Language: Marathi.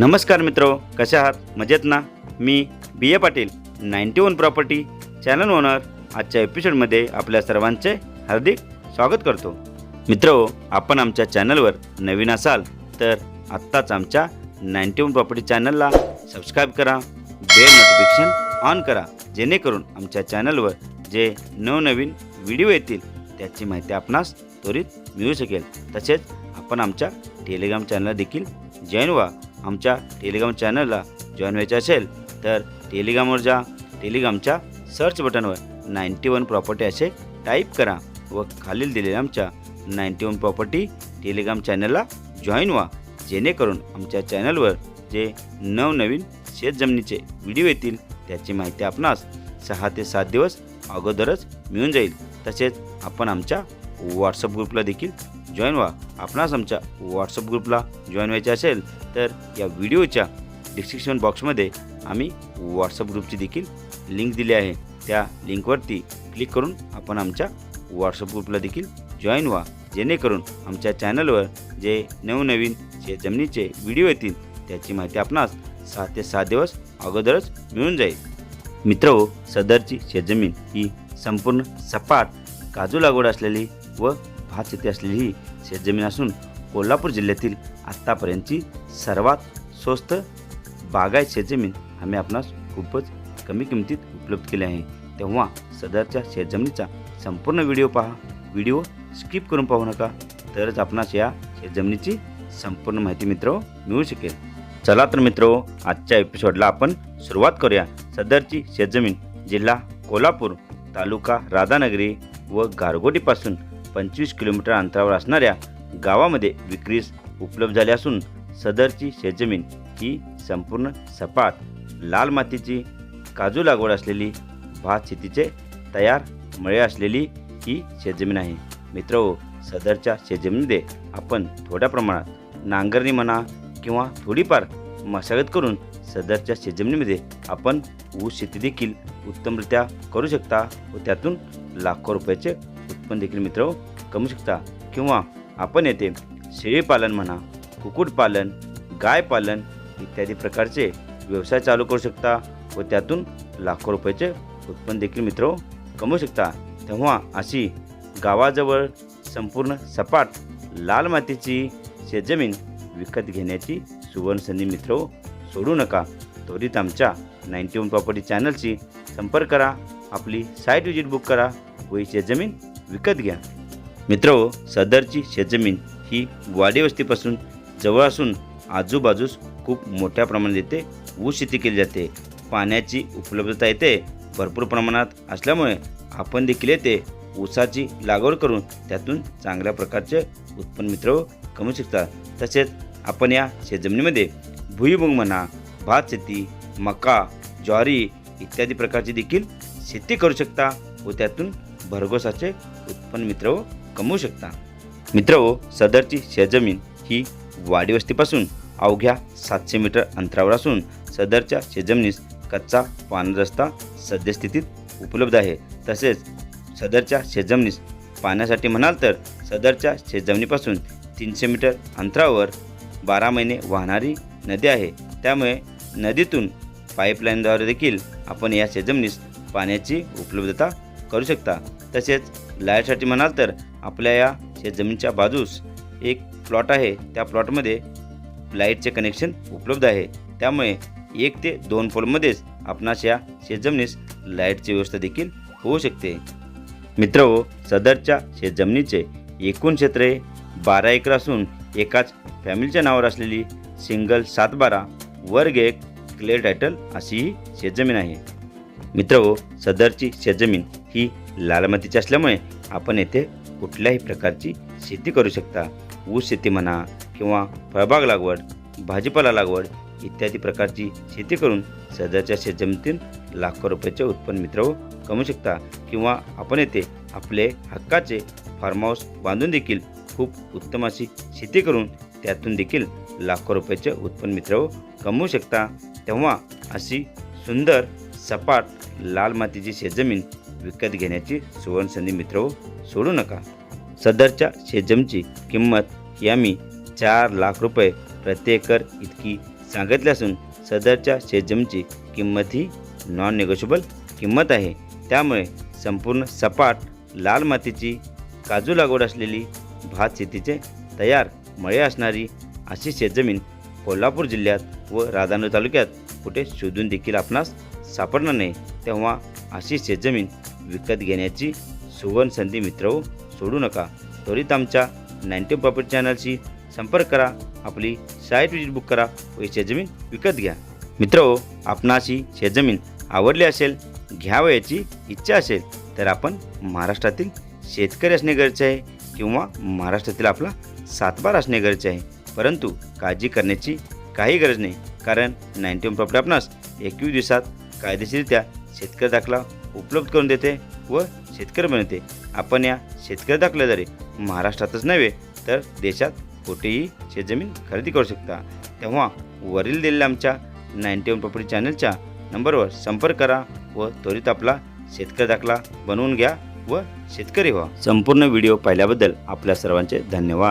नमस्कार मित्रो कशा आहात? मजेत ना? मी B A Patil ninety one property channel owner. आजच्या एपिसोडमध्ये आपल्या सर्वांचे हार्दिक स्वागत करतो. मित्रो आपण आमच्या चॅनलवर नवीन असाल तर आत्ताच आमच्या नाईन्टी वन प्रॉपर्टी चॅनलला सबस्क्राईब करा बेल नोटिफिकेशन ऑन करा जेणेकरून आमच्या चॅनलवर जे नवनवीन व्हिडिओ येतील त्याची माहिती आपणास त्वरित मिळू शकेल. तसेच आपण आमच्या टेलिग्राम चॅनलला देखील जॉईन व्हा. आमच्या टेलिग्राम चॅनलला जॉईन व्हायचे असेल तर टेलिग्रामवर जा. टेलिग्रामच्या सर्च बटनवर नाईन्टी वन प्रॉपर्टी असे टाईप करा व खालील दिलेल्या आमच्या नाईन्टी वन प्रॉपर्टी टेलिग्राम चॅनलला जॉईन व्हा. जेणेकरून आमच्या चॅनलवर जे नवनवीन शेतजमिनीचे व्हिडिओ येतील त्याची माहिती आपणास सहा ते सात दिवस अगोदरच मिळून जाईल. तसेच आपण आमच्या व्हॉट्सअप ग्रुपला देखील जॉईन व्हा. आपणास आमच्या व्हॉट्सअप ग्रुपला जॉईन व्हायचे असेल तर या व्हिडिओच्या डिस्क्रिप्शन बॉक्समध्ये आम्ही व्हॉट्सअप ग्रुपची देखील लिंक दिली आहे. त्या लिंकवरती क्लिक करून आपण आमच्या व्हॉट्सअप ग्रुपला देखील जॉईन व्हा. जेणेकरून आमच्या चॅनलवर जे नवनवीन शेतजमिनीचे व्हिडिओ येतील त्याची माहिती आपणास सहा ते सात दिवस अगोदरच मिळून जाईल. मित्र सदरची शेतजमीन ही संपूर्ण सपाट काजू लागवड असलेली व भात शेती असलेली ही शेतजमीन असून कोल्हापूर जिल्ह्यातील आत्तापर्यंतची सर्वात स्वस्त बागायत शेतजमीन आम्ही आपणास खूपच कमी किमतीत उपलब्ध केली आहे. तेव्हा सदरच्या शेतजमिनीचा संपूर्ण व्हिडिओ पहा. व्हिडिओ स्किप करून पाहू नका तरच आपणास या शेतजमिनीची संपूर्ण माहिती मित्र मिळू शकेल. चला तर मित्र आजच्या एपिसोडला आपण सुरुवात करूया. सदरची शेतजमीन जिल्हा कोल्हापूर तालुका राधानगरी व गारगोटीपासून पंचवीस किलोमीटर अंतरावर असणाऱ्या गावामध्ये विक्रीस उपलब्ध झाली असून सदरची शेतजमीन ही संपूर्ण सपाट लाल मातीची काजू लागवड असलेली भात शेतीचे तयार मळे असलेली ही शेतजमीन आहे. मित्र हो, सदरच्या शेतजमिनीमध्ये आपण थोड्या प्रमाणात नांगरणी म्हणा किंवा थोडीफार मशागत करून सदरच्या शेतजमिनीमध्ये आपण ऊस शेती देखील उत्तमरित्या करू शकता व त्यातून लाखो रुपयाचे उत्पन्न देखील मित्र कमवू शकता. किंवा आपण येथे शेळीपालन म्हणा कुक्कुटपालन गायपालन इत्यादी प्रकारचे व्यवसाय चालू करू शकता व त्यातून लाखो रुपयाचे उत्पन्न देखील मित्र कमवू शकता. तेव्हा अशी गावाजवळ संपूर्ण सपाट लाल मातीची शेतजमीन विकत घेण्याची सुवर्णसंधी मित्र सोडू नका. त्वरित आमच्या नाईन्टी वन प्रॉपर्टी चॅनलशी संपर्क करा. आपली साईट विजिट बुक करा व ही शेतजमीन विकत घ्या. मित्र हो, सदरची शेतजमीन ही वाडी वस्तीपासून जवळ असून आजूबाजूस खूप मोठ्या प्रमाणात येथे ऊस शेती केली जाते. पाण्याची उपलब्धता येते भरपूर प्रमाणात असल्यामुळे आपण देखील येथे ऊसाची लागवड करून त्यातून चांगल्या प्रकारचे उत्पन्न मित्र हो, कमवू शकता. तसेच आपण या शेतजमिनीमध्ये भुईमुग म्हणा भात शेती मका ज्वारी इत्यादी प्रकारची देखील शेती करू शकता व त्यातून भरघोसाचे उत्पन्न मित्र कमवू शकता. मित्र सदरची शेतजमीन ही वाडी वस्तीपासून अवघ्या सातशे मीटर अंतरावर असून सदरच्या शेतजमिनीस कच्चा पान रस्ता सद्यस्थितीत उपलब्ध आहे. तसेच सदरच्या शेतजमिनीस पाण्यासाठी म्हणाल तर सदरच्या शेतजमिनीपासून तीनशे मीटर अंतरावर बारा महिने वाहणारी नदी आहे. त्यामुळे नदीतून पाईपलाईनद्वारे देखील आपण या शेतजमिनीस पाण्याची उपलब्धता करू शकता. तसेच लाईटसाठी म्हणाल तर आपल्या या शेतजमिनीच्या बाजूस एक प्लॉट आहे. त्या प्लॉटमध्ये लाईटचे कनेक्शन उपलब्ध आहे. त्यामुळे एक ते दोन पोलमध्येच आपणास या शेतजमिनीस लाईटची व्यवस्था देखील होऊ शकते. मित्र हो, सदरच्या शेतजमिनीचे एकूण क्षेत्र हे बारा एकर असून एकाच फॅमिलीच्या नावावर असलेली सिंगल सात बारा वर्ग एक क्लिअर टायटल अशी ही शेतजमीन आहे. मित्र सदरची शेतजमीन ही लाल मातीची असल्यामुळे आपण येथे कुठल्याही प्रकारची शेती करू शकता. ऊस शेती म्हणा किंवा फळबाग लागवड भाजीपाला लागवड इत्यादी प्रकारची शेती करून सदरच्या शेतजमिनीतून लाखो रुपयाचे उत्पन्न मित्र कमवू शकता किंवा आपण येथे आपले हक्काचे फार्म हाऊस बांधून देखील खूप उत्तम अशी शेती करून त्यातून देखील लाखो रुपयाचे उत्पन्न मित्र कमवू शकता. तेव्हा अशी सुंदर सपाट लाल मातीची शेतजमीन विकत घेण्याची सुवर्णसंधी मित्र सोडू नका. सदरच्या शेतजमची किंमत यामी चार लाख रुपये प्रति एकर इतकी सांगितली असून सदरच्या शेतजमची किंमत ही नॉन निगोशिएबल किंमत आहे. त्यामुळे संपूर्ण सपाट लाल मातीची काजू लागवड असलेली भात शेतीचे तयार मळे असणारी अशी शेतजमीन कोल्हापूर जिल्ह्यात व राधानगरी तालुक्यात कुठे शोधून देखील आपणास सापडणार नाही. तेव्हा अशी शेतजमीन विकत घेण्याची सुवर्ण संधी मित्र हो, सोडू नका. त्वरित आमच्या नाईन्टी प्रॉपर्टी चॅनलशी संपर्क करा. आपली साईट विजिट बुक करा व शेतजमीन विकत घ्या. मित्र हो शेतजमीन आवडली असेल घ्यावयाची इच्छा असेल तर आपण महाराष्ट्रातील शेतकरी असणे गरजेचे आहे किंवा महाराष्ट्रातील आपला सातबार असणे गरजेचे आहे. परंतु काळजी करण्याची काही गरज नाही. कारण नाईन्टी वन प्रॉपर्टी आपणास एकवीस दिवसात कायदेशीररित्या शेतकरी दाखला उपलब्ध करून देते व शेतकरी बनवते. आपण या शेतकरी दाखल्याद्वारे महाराष्ट्रातच नव्हे तर देशात कुठेही शेतजमीन खरेदी करू शकता. तेव्हा वरील दिलेल्या आमच्या नाईन्टी वन प्रॉपर्टी चॅनलच्या नंबरवर संपर्क करा व त्वरित आपला शेतकरी दाखला बनवून घ्या व शेतकरी व्हा. संपूर्ण व्हिडिओ पाहिल्याबद्दल आपल्या सर्वांचे धन्यवाद.